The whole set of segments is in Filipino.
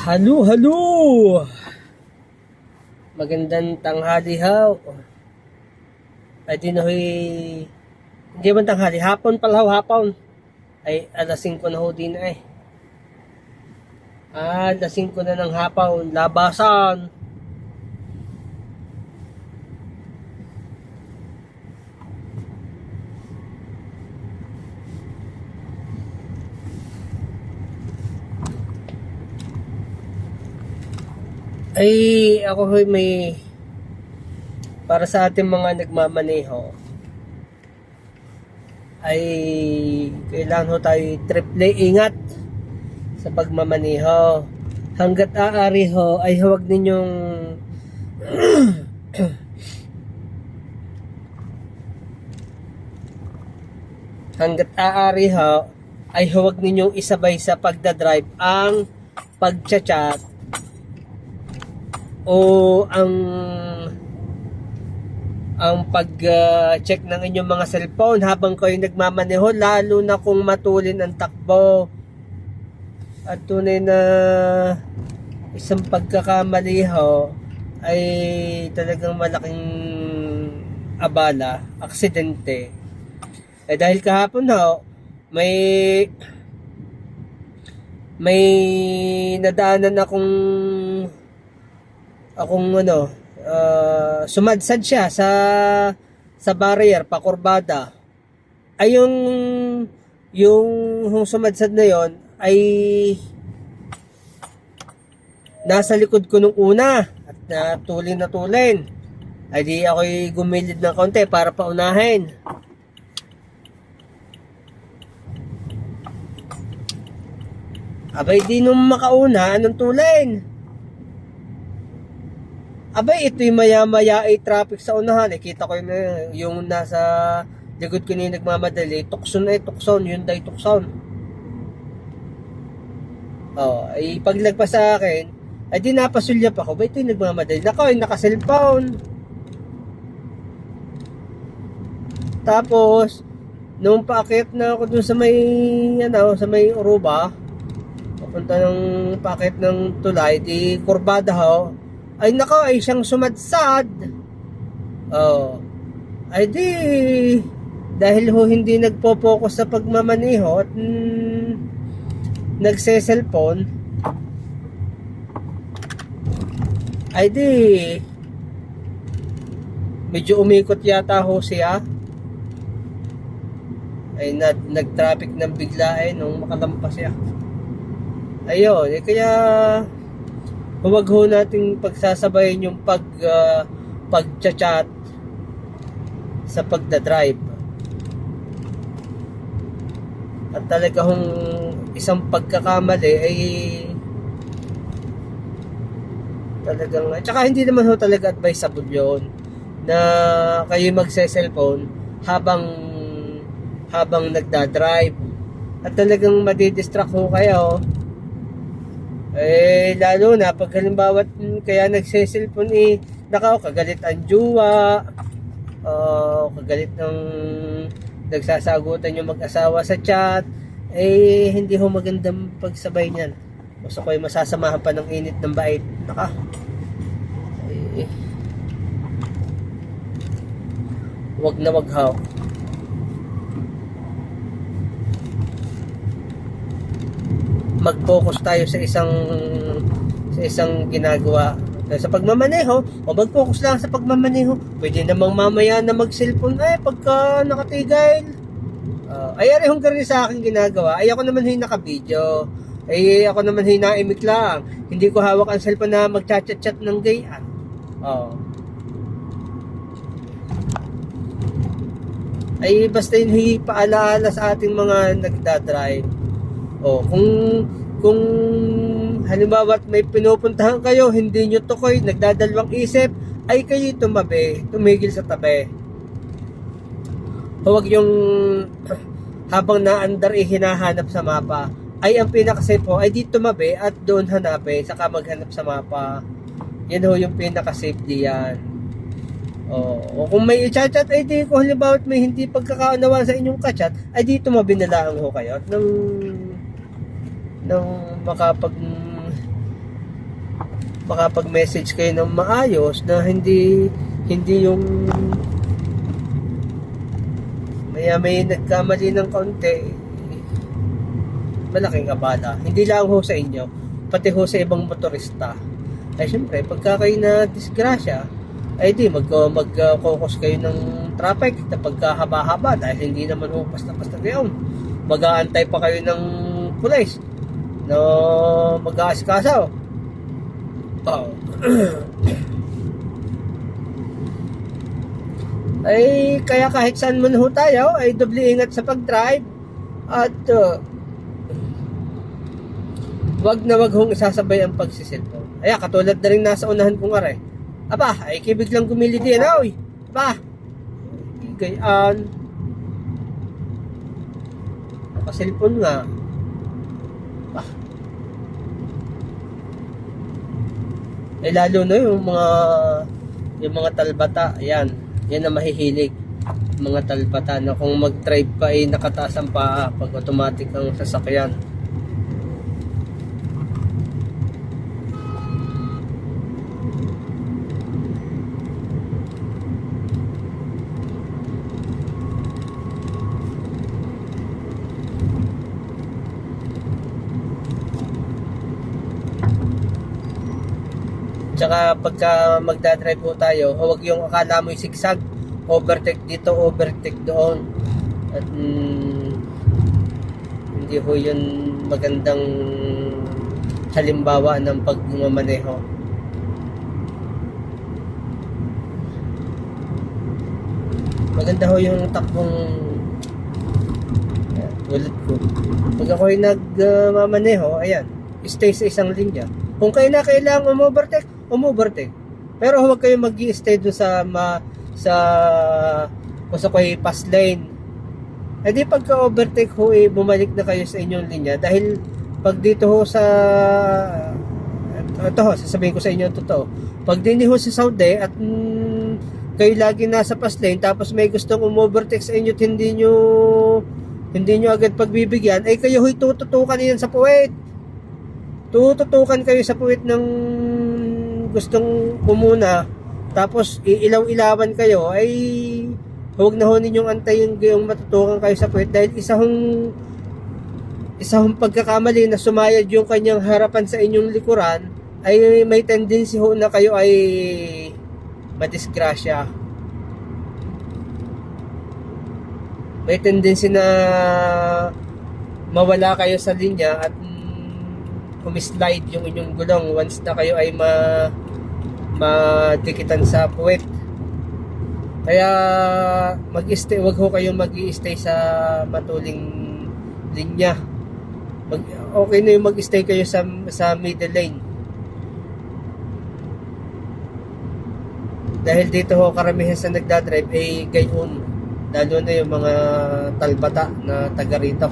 Halo, halo! Magandang tanghali haw. Ay di na ho'y... Hindi man tanghali, hapon pala hapon. Ay alas 5 na ho din ay. Ah, alas 5 na ng hapon, labasan. Ay, ako ho'y may para sa ating mga nagmamaneho ay kailangan ho tayo triple ingat sa pagmamaneho. Hanggat aari ho ay huwag ninyong hanggat aari ho ay huwag ninyong isabay sa pagdadrive ang pagchat o ang ang pag-check ng inyong mga cellphone habang kayo nagmamaneho lalo na kung matulin ang takbo at tunay na isang pagkakamali ho ay talagang malaking abala, aksidente. Eh dahil kahapon ho, may may nadaanan akong akong ano, ah, sumadsad siya sa sa barrier pakurbada. Ay yung yung sumadsad na yon ay nasa likod ko nung una at natulin na tulin. Ay di ako'y gumilid ng konti para paunahin. Abay di nung makauna, anong tulin? Abay, ito'y maya-maya ay traffic sa unahan. Eh, kita ko yung, yung nasa likod ko yung nagmamadali. Tukson ay tukson, yun day tukson. Oh, ay paglagpas sa akin, ay di napasulyap ako. Ba ito'y nagmamadali? Nako, ay naka-cellphone. Tapos, nung paakit na ako dun sa may, ano, sa may Uruba, papunta ng paakit ng tulay, di kurbada ho, ay nako ay siyang sumadsad. Oh. Ay di. Dahil ho hindi nagpo-focus sa pagmamaneho at mm, nagse-cellphone. Ay di. Medyo umikot yata ho siya. Ay na, nag-traffic ng bigla eh nung makalampas siya. Ayun eh kaya huwag ho nating pagsasabayin yung pag uh, pagchat sa pagdadrive. At talaga hong isang pagkakamali ay talagang at saka hindi naman ho talaga advisable yun na kayo magse-cellphone habang habang nagdadrive. At talagang madidistract ho kayo eh, lalo na pag halimbawa mm, kaya nagsiselfon eh, nakaw, kagalit ang juwa, uh, kagalit ng nagsasagutan yung mag-asawa sa chat, eh, hindi ho magandang pagsabay niyan. Gusto ko ay masasamahan pa ng init ng bait. Naka. Eh, wag na wag ho. Mag-focus tayo sa isang sa isang ginagawa. Sa pagmamaneho o mag-focus lang sa pagmamaneho pwede namang mamaya na mag-cellphone ay pagka nakatigil. Uh, ay ari hong rin sa akin ginagawa. Ay ako naman hin naka-video. Ay ako naman hin naimik lang. Hindi ko hawak ang cellphone na mag-chat-chat ng gayan. Oh. ay basta yun paalaala sa ating mga nagdadrive Oh, kung kung halimbawa may pinupuntahan kayo, hindi nyo tukoy, nagdadalawang isip, ay kayo tumabi, tumigil sa tabi. Huwag yung habang naandar eh, hinahanap sa mapa, ay ang pinakasafe po ay dito tumabi at doon hanapin, saka maghanap sa mapa. Yan ho yung pinaka-safe diyan. Oh, o kung may i-chat ay di kung halimbawa may hindi pagkakaunawa sa inyong kachat, ay di tumabi na lang ho kayo at nang nang makapag makapag-message kayo ng maayos na hindi hindi yung maya may nagkamali ng kaunti malaking abala hindi lang ho sa inyo pati ho sa ibang motorista. Ay syempre pagka kayo na disgrasya ay di mag mag-focus kayo ng traffic na pagkahaba-haba dahil hindi naman ho basta-basta gayon mag-aantay pa kayo ng pulis no mag-aaskasaw oh. ay kaya kahit saan man ho tayo ay doble ingat sa pag-drive at uh, wag na wag hong isasabay ang pagsisilpon. Ay, katulad na rin nasa unahan kong are. Aba, ay kibig lang gumili din, oy. Aba, gayaan. Nakasilpon nga. Aba. Eh, lalo na yung mga yung mga talbata, ayan. Yan ang mahihilig. Mga talbata na kung mag-drive pa ay nakataas ang paa pag automatic ang sasakyan. Tsaka pagka magdadrive po tayo, huwag yung akala mo yung sigsag. Overtake dito, overtake doon. At mm, hindi ho yun magandang halimbawa ng pagmamaneho. Maganda ho yung takbong Ayan, tulad ko. Pag ako'y nagmamaneho, ayan, stay sa isang linya. Kung kayo na kailangan umovertake, umovertake. Pero huwag kayo mag stay doon sa ma, sa kung sa kayo pass lane. Eh di pagka overtake ho, eh, bumalik na kayo sa inyong linya dahil pag dito ho sa ito ho, sasabihin ko sa inyo ang totoo. Pag din ho sa Saudi at mm, kayo lagi nasa pass lane tapos may gustong umovertake sa inyo hindi nyo hindi nyo agad pagbibigyan, ay kayo ho'y tututukan yan sa puwet tututukan kayo sa puwit ng gustong umuna tapos iilaw-ilawan kayo ay huwag na ho ninyong antayin yung matutukan kayo sa puwit dahil isa hong isa hong pagkakamali na sumayad yung kanyang harapan sa inyong likuran ay may tendency ho na kayo ay madisgrasya. May tendency na mawala kayo sa linya at kumislide yung inyong gulong once na kayo ay ma madikitan sa puwet. Kaya mag-stay, wag ho kayong mag-stay sa matuling linya. Mag, okay na yung mag-stay kayo sa sa middle lane. Dahil dito ho karamihan sa nagdadrive ay gayon. Lalo na yung mga talbata na taga rito.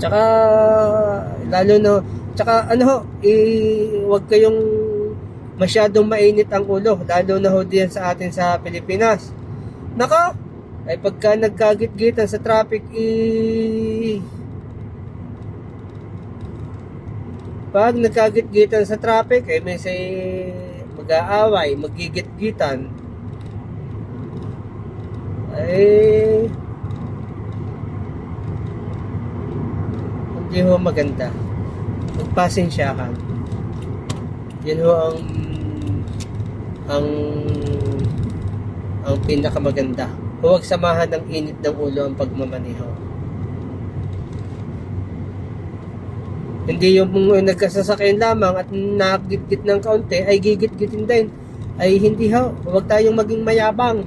Tsaka lalo no, tsaka ano ho, eh, wag kayong masyadong mainit ang ulo, lalo na ho diyan sa atin sa Pilipinas. Naka, ay pagka nagkagit-gitan sa traffic, eh, pag nagkagit-gitan sa traffic, ay may say mag-aaway, magigit-gitan, ay hindi ho maganda. Magpasensyahan. Yan ho ang ang ang pinakamaganda. Huwag samahan ng init ng ulo ang pagmamaneho. Hindi yung nagkasasakyan lamang at nakagit-git ng kaunti ay gigit-gitin din. Ay hindi ho. Huwag tayong maging mayabang.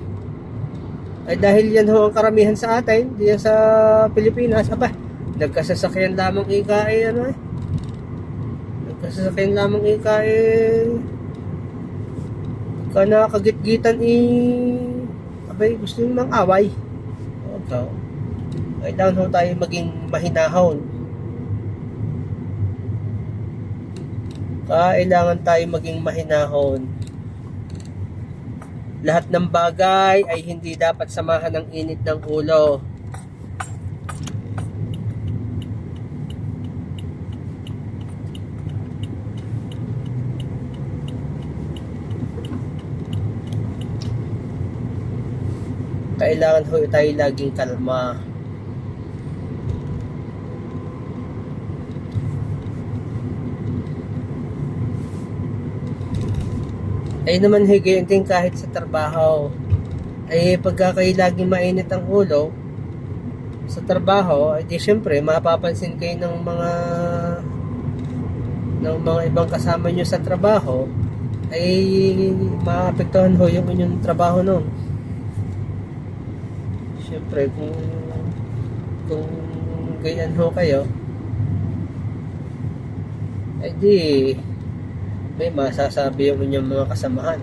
Ay dahil yan ho ang karamihan sa atin, diyan sa Pilipinas, aba, nagkasasakyan lamang ika eh, ano eh. Nagkasasakyan lamang ika eh. Ka nakagit-gitan eh. Abay, gusto yung mang away. Huwag ka. Ay down ho tayo maging mahinahon. Kailangan tayo maging mahinahon. lahat ng bagay ay hindi dapat samahan ng init ng ulo. Kailangan ho tayo laging kalma. ay naman higayun din kahit sa trabaho. Ay pagka kayo laging mainit ang ulo sa trabaho, ay di syempre mapapansin kayo ng mga ng mga ibang kasama nyo sa trabaho ay maapektuhan ho yung inyong trabaho nun. Syempre kung kung ganyan ho kayo ay di may masasabi yung inyong mga kasamahan.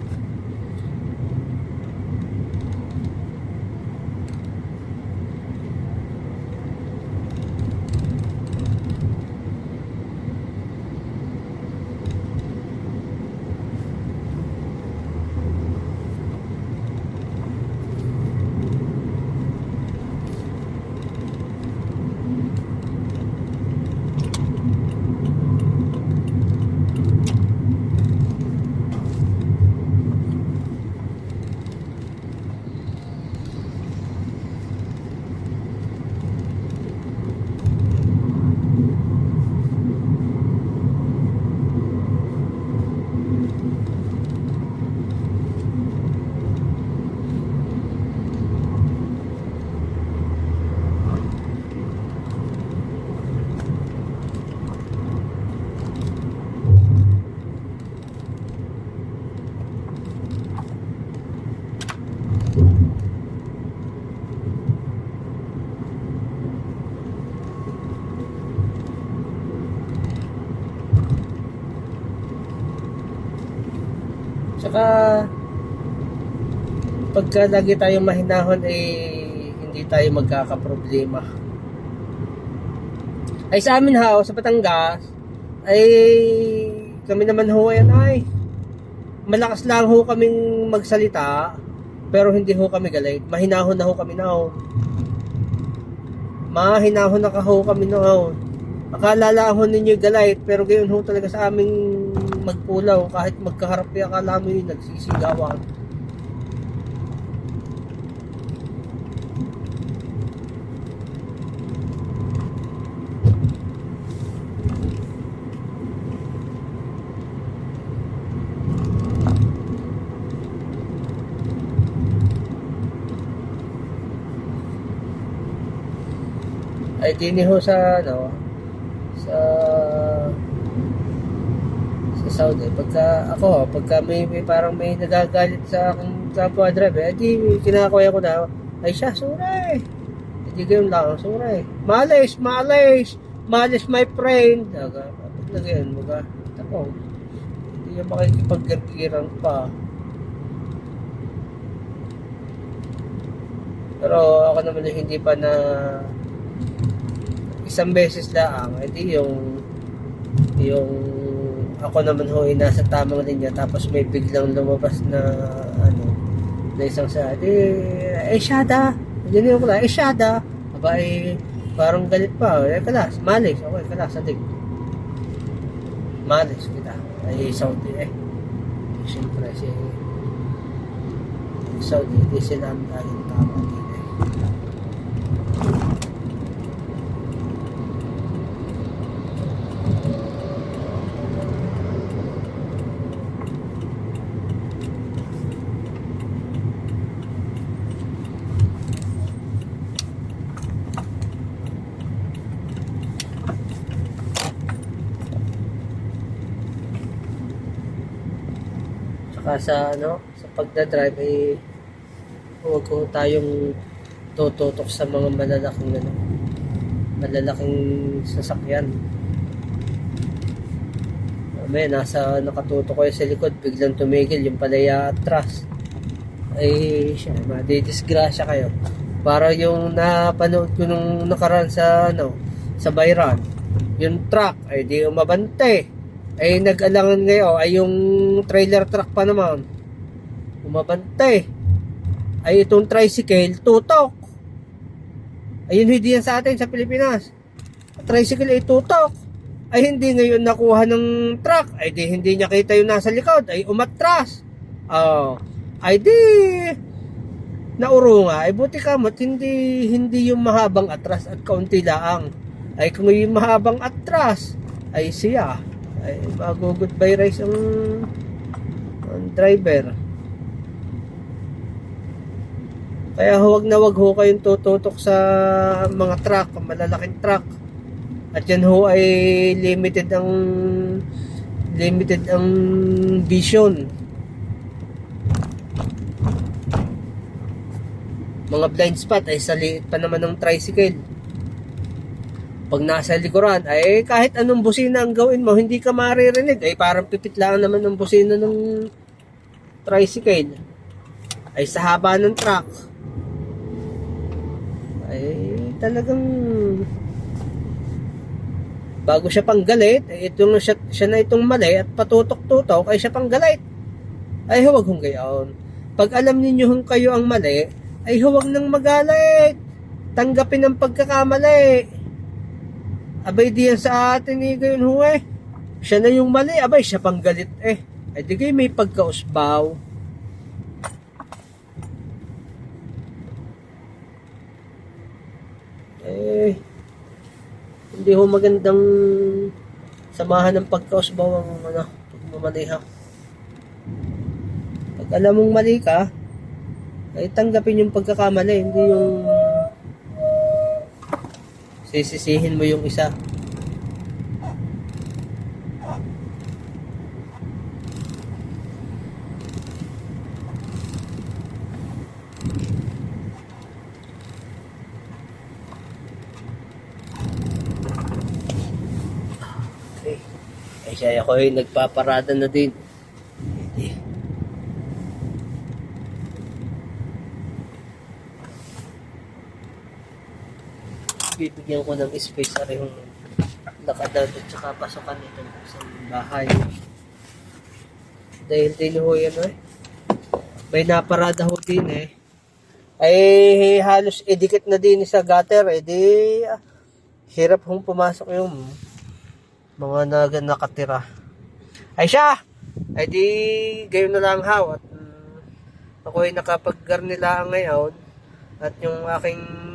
Tsaka pagka lagi tayong mahinahon eh hindi tayo magkakaproblema. Ay sa amin ha, sa Batangas, ay kami naman ho ayan ay malakas lang ho kaming magsalita pero hindi ho kami galit. Mahinahon na ho kami na ho. Mahinahon na ka ho kami na ho. Akala lang ho ninyo galit pero gayon ho talaga sa aming magpulaw kahit magkaharap yung akala mo yun nagsisigawan. ay dini ho sa ano sa sa Saudi pagka ako pagka may, may parang may nagagalit sa aking kapwa driver ay di kinakuya ko na ay siya suray. Hindi gayon lang suray. Malis malis malis my friend. Daga pag na gayon mga tako hindi yung makikipagkirkiran pa. Pero ako naman yung hindi pa na isang beses lang, edi yung yung ako naman ho ay nasa tamang linya tapos may biglang lumabas na ano na isang sa di eh syada hindi ko lang eh syada aba eh parang galit pa. Eh kalas malis. Okay kalas adik malis kita. Ay Saudi eh. Siyempre si Saudi di sila ang laging tama dito eh Saka sa ano, sa pagdadrive ay huwag ko tayong tututok sa mga malalaking ano, malalaking sasakyan. May nasa nakatutok ko sa likod, biglang tumigil yung palaya atras. Ay, siya, madidisgrasya kayo. Para yung napanood ko nung nakaraan sa ano, sa Bayran, yung truck ay di umabante ay nag-alangan ngayon ay yung trailer truck pa naman umabante. Ay itong tricycle, tutok. Ayun hindi yan sa atin sa Pilipinas. Tricycle ay tutok. Ay hindi ngayon nakuha ng truck. Ay di hindi niya kita yung nasa likod. Ay umatras. Oh. Ay di nauro nga. Ay buti ka mo't hindi, hindi yung mahabang atras at kaunti laang. Ay kung yung mahabang atras, ay siya. Ay mag-goodbye rice ang, ang driver. Kaya huwag na wag ho kayong tututok sa mga truck, malalaking truck. At yan ho ay limited ang limited ang vision. Mga blind spot ay sa liit pa naman ng tricycle. Pag nasa likuran, ay kahit anong busina ang gawin mo, hindi ka maririnig. Ay parang pipit lang naman ng busina ng tricycle. Ay sa haba ng truck ay talagang bago siya pang galit, ay itong siya, siya na itong mali at patutok-tutok ay siya pang galit. Ay huwag hong gayon. Pag alam ninyo hong kayo ang mali, ay huwag nang magalit. Tanggapin ang pagkakamali. Abay diyan sa atin eh, gayon ho eh. Siya na yung mali, abay siya pang galit eh. Ay di kayo may pagkausbaw. eh hindi ho magandang samahan ng pagkausbaw ang ano, pagmamaneha. Pag alam mong mali ka, ay tanggapin yung pagkakamali, hindi yung sisisihin mo yung isa. Okay. Eh siya ako ay nagpaparada na din. Bibigyan ko ng space sa yung lakadad at saka pasokan nito sa bahay. Dahil din ho yan eh. May naparada ho din eh. Ay halos idikit na din sa gutter eh. Ah, hirap hong pumasok yung mga naga nakatira. Ay siya! Ay di, gayon na lang haw. At mm, ako ay nakapaggarnila ngayon. At yung aking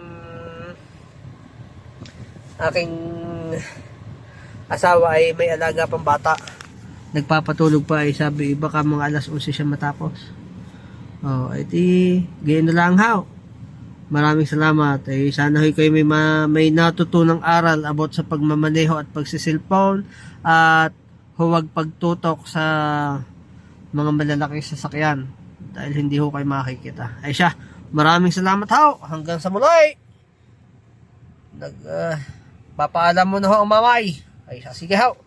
aking asawa ay may alaga pang bata. Nagpapatulog pa ay sabi, baka mga alas 11 siya matapos. Oh, di, gayon na lang haw. Maraming salamat. Eh, sana hoy kayo may, ma- may natutunang aral about sa pagmamaneho at pagsisilphone at huwag pagtutok sa mga malalaking sasakyan dahil hindi ho kayo makikita. Ay siya, maraming salamat ho. Hanggang sa muli. Nag, uh, papaalam mo na ho mamay. Ay sige ho.